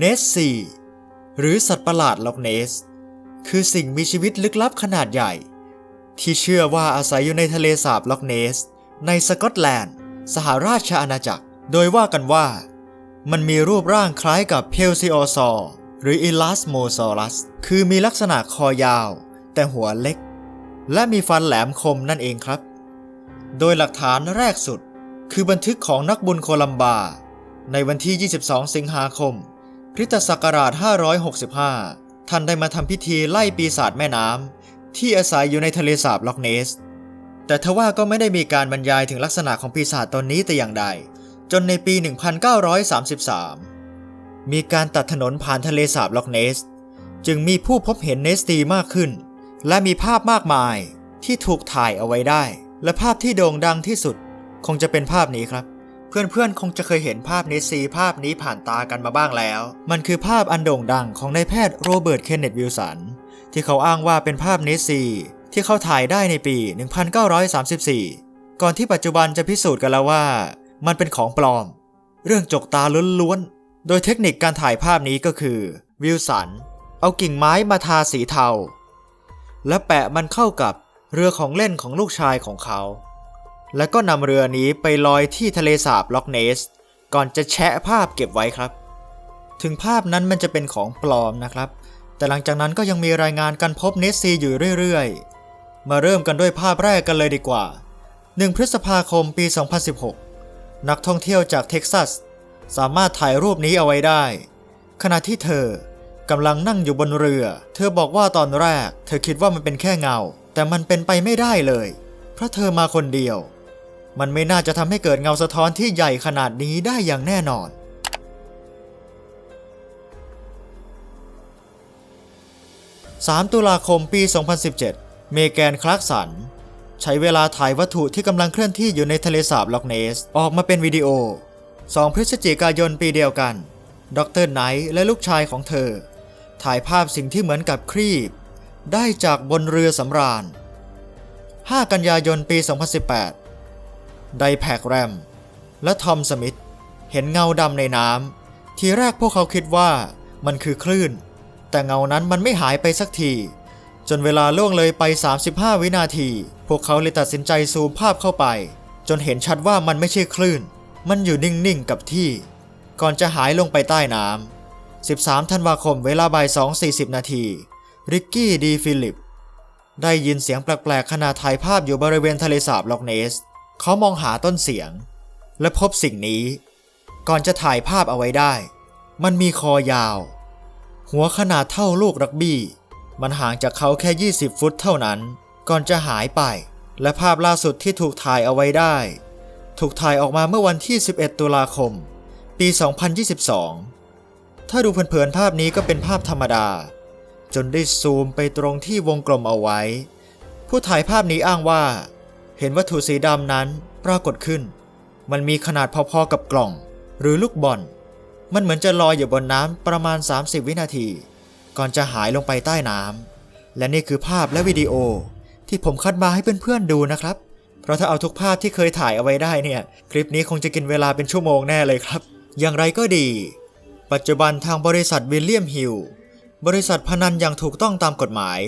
เนสซีหรือสัตว์ประหลาดล็อกเนส คือสิ่งมีชีวิตลึกลับขนาดใหญ่ ที่เชื่อว่าอาศัยอยู่ในทะเลสาบล็อกเนส ในสกอตแลนด์ สหราชอาณาจักร โดยว่ากันว่า มันมีรูปร่างคล้ายกับเพลซิโอซอร์หรืออิลัสโมซอรัส คือมีลักษณะคอยาว แต่หัวเล็ก และมีฟันแหลมคมนั่นเองครับ โดยหลักฐานแรกสุด คือบันทึกของนักบุญโคลัมบา ในวันที่ 22 สิงหาคม คริสตศักราช 565 ท่านได้มาทำพิธีไล่ปีศาจแม่น้ำที่อาศัยอยู่ในทะเลสาบล็อกเนส แต่ทว่าก็ไม่ได้มีการบรรยายถึงลักษณะของปีศาจตนนี้แต่อย่างใด จนในปี 1933 มีการตัดถนนผ่านทะเลสาบล็อกเนส จึงมีผู้พบเห็นเนสตีมากขึ้น และมีภาพมากมายที่ถูกถ่ายเอาไว้ได้ และภาพที่โด่งดังที่สุด คงจะเป็นภาพนี้ครับ เพื่อนๆ คงจะเคยเห็นภาพเนซีภาพนี้ผ่านตากันมาบ้างแล้ว มันคือภาพอันโด่งดังของนายแพทย์โรเบิร์ต เคนเนตวิลสัน ที่เขาอ้างว่าเป็นภาพเนซี ที่เขาถ่ายได้ในปี 1934 ก่อนที่ปัจจุบันจะพิสูจน์กันแล้วว่า มันเป็นของปลอม เรื่องจกตาล้วนๆ โดยเทคนิคการถ่ายภาพนี้ก็คือวิลสันเอากิ่งไม้มาทาสีเทา และแปะมันเข้ากับเรือของเล่นของลูกชายของเขา แล้วก็นำเรือนี้ไปลอยที่ทะเลสาบล็อกเนส ก่อนจะแชะภาพเก็บไว้ครับ ถึงภาพนั้นมันจะเป็นของปลอมนะครับ แต่หลังจากนั้นก็ยังมีรายงานการพบเนสซีอยู่เรื่อยๆ มาเริ่มกันด้วยภาพแรกกันเลยดีกว่า 1 พฤษภาคมปี 2016 นักท่องเที่ยวจากเท็กซัส สามารถถ่ายรูปนี้เอาไว้ได้ ขณะที่เธอกำลังนั่งอยู่บนเรือ เธอบอกว่าตอนแรก เธอคิดว่ามันเป็นแค่เงา แต่มันเป็นไปไม่ได้เลย เพราะเธอมาคนเดียว มันไม่น่าจะทำให้เกิดเงาสะท้อนที่ใหญ่ขนาดนี้ได้อย่างแน่นอน 3 ตุลาคมปี 2017 เมแกน คลาร์กสัน ใช้เวลาถ่ายวัตถุที่กำลังเคลื่อนที่อยู่ในทะเลสาบล็อกเนส ออกมาเป็นวิดีโอ 2 พฤศจิกายนปีเดียวกัน ดรไนท์และลูกชายของเธอ ถ่ายภาพสิ่งที่เหมือนกับครีบ ได้จากบนเรือสำราญ 5 กันยายนปี 2018 ไดแพกแรม และทอมสมิธเห็นเงาดำในน้ำทีแรกพวกเขาคิดว่ามันคือคลื่น แต่เงานั้นมันไม่หายไปสักที จนเวลาล่วงเลยไป 35 วินาที พวกเขาเลยตัดสินใจซูมภาพเข้าไป จนเห็นชัดว่ามันไม่ใช่คลื่น มันอยู่นิ่งๆกับที่ ก่อนจะหายลงไปใต้น้ำ13 ธันวาคมเวลาบ่าย2.40 นาที ริกกี้ดีฟิลิป ได้ยินเสียงแปลกๆขณะถ่ายภาพอยู่บริเวณทะเลสาบล็อกเนส เขามองหาต้นเสียง และพบสิ่งนี้ ก่อนจะถ่ายภาพเอาไว้ได้ มันมีคอยาว หัวขนาดเท่าลูกรักบี้ มันห่างจากเขาแค่ 20 ฟุตเท่านั้น ก่อนจะหายไป และภาพล่าสุดที่ถูกถ่ายเอาไว้ได้ ถูกถ่ายออกมาเมื่อวันที่ 11 ตุลาคม ปี 2022 ถ้าดูเผินๆภาพนี้ก็เป็นภาพธรรมดา จนได้ซูมไปตรงที่วงกลมเอาไว้ ผู้ถ่ายภาพนี้อ้างว่า เห็นวัตถุสีดำนั้นปรากฏขึ้น มันมีขนาดพอๆกับกล่อง หรือลูกบอล มันเหมือนจะลอยอยู่บนน้ำประมาณ 30 วินาที ก่อนจะหายลงไปใต้น้ำ และนี่คือภาพและวิดีโอ ที่ผมคัดมาให้เพื่อนๆดูนะครับ เพราะถ้าเอาทุกภาพที่เคยถ่ายเอาไว้ได้เนี่ย คลิปนี้คงจะกินเวลาเป็นชั่วโมงแน่เลยครับ อย่างไรก็ดี ปัจจุบันทางบริษัทวิลเลียมฮิลบริษัทพนันอย่างถูกต้องตามกฎหมาย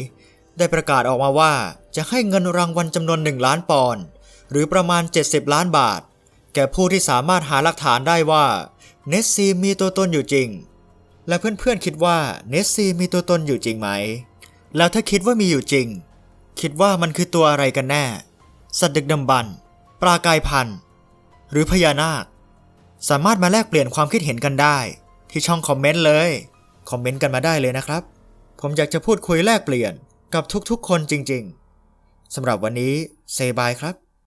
ได้ประกาศออกมาว่าจะให้เงินรางวัลจำนวน 1 ล้านปอนด์หรือประมาณ 70 ล้านบาท แก่ผู้ที่สามารถหาหลักฐานได้ว่าเนสซีมีตัวตนอยู่จริง และเพื่อนๆคิดว่าเนสซีมีตัวตนอยู่จริงไหม แล้วถ้าคิดว่ามีอยู่จริง คิดว่ามันคือตัวอะไรกันแน่ สัตว์ดึกดำบรรปลากายพันธุ์ หรือพญานาค สามารถมาแลกเปลี่ยนความคิดเห็นกันได้ ที่ช่องคอมเมนต์เลย คอมเมนต์กันมาได้เลยนะครับ ผมอยากจะพูดคุยแลกเปลี่ยน กับทุกๆคนจริงๆสำหรับวันนี้เซบายครับ